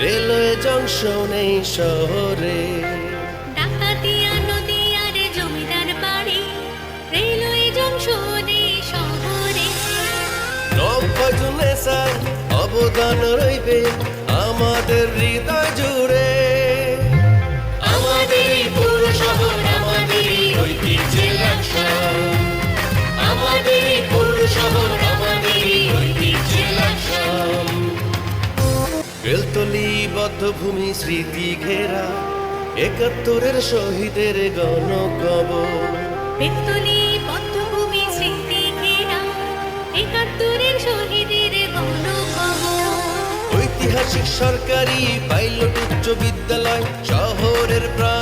Railway junction এই শহরে। ডাকাতিয়া নদী আর জমিদার বাড়ি রেলওয়ে জংশনে শহরে। নভজনেসার অবদান রইবে আমাদের হৃদয় জুড়ে। বদ্ধভূমি স্মৃতি ঘেরা একাত্তরের শহীদের বেতলি পদ্মভূমি স্মৃতি ঘেরা একাত্তরের শহীদের গণকব ঐতিহাসিক সরকারি পাইলট উচ্চ বিদ্যালয় শহরের প্রাণ